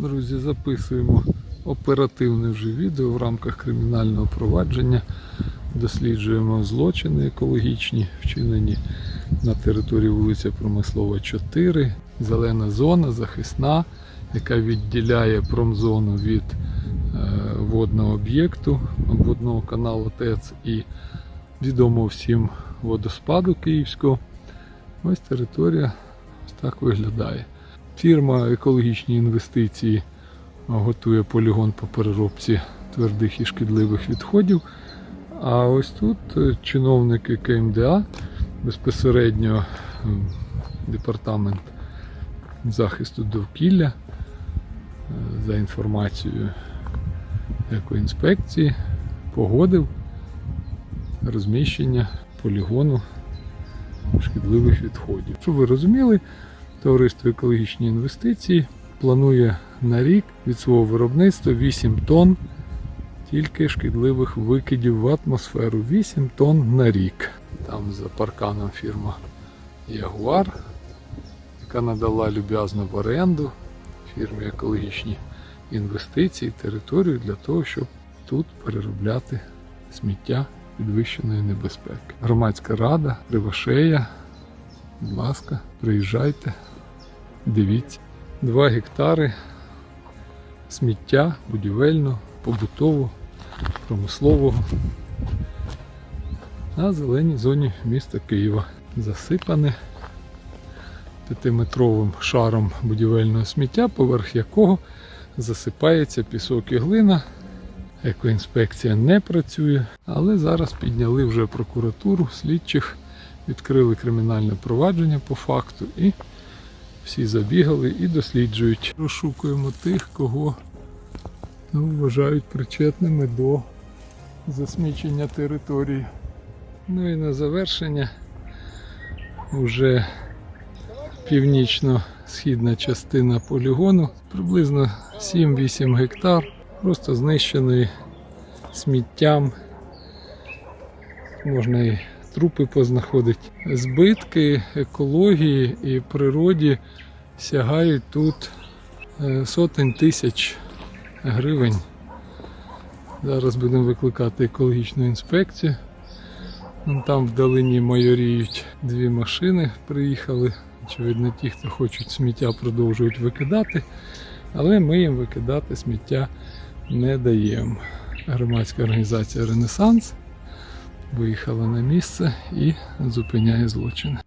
Друзі, записуємо оперативне вже відео в рамках кримінального провадження. Досліджуємо злочини екологічні, вчинені на території вулиця Промислова 4. Зелена зона захисна, яка відділяє промзону від е, водного об'єкту, водного каналу ТЕЦ і відомого всім водоспаду Київського. Ось територія ось так виглядає. Фірма екологічні інвестиції готує полігон по переробці твердих і шкідливих відходів. А ось тут е, чиновники КМДА, безпосередньо департамент захисту довкілля, е, за інформацією екоінспекції, погодив розміщення полігону шкідливих відходів. Щоб ви розуміли, товариство екологічні інвестиції планує на рік від свого виробництва 8 тонн тільки шкідливих викидів в атмосферу. 8 тонн на рік. Там за парканом фірма Ягуар, яка надала люб'язно в оренду фірмі екологічні інвестиції, територію для того, щоб тут переробляти сміття підвищеної небезпеки. Громадська рада, Кривошея, будь ласка, приїжджайте, дивіться. Два гектари сміття будівельного, побутового, промислового на зеленій зоні міста Києва. Засипане п'ятиметровим шаром будівельного сміття, поверх якого засипається пісок і глина. Екоінспекція не працює, але зараз підняли вже прокуратуру слідчих, відкрили кримінальне провадження по факту і всі забігали і досліджують. Розшукуємо тих, кого ну, вважають причетними до засмічення території. Ну і на завершення вже північно-східна частина полігону, приблизно 7-8 гектар, просто знищеної сміттям. Можна і трупи познаходити. Збитки екології і природі сягають тут е, сотень тисяч гривень. Зараз будемо викликати екологічну інспекцію. Вон Там вдалині майоріють дві машини, приїхали. Очевидно, ті, хто хочуть сміття, продовжують викидати, але ми їм викидати сміття не даємо. Громадська організація Ренесанс виїхала на місце і зупиняє злочини.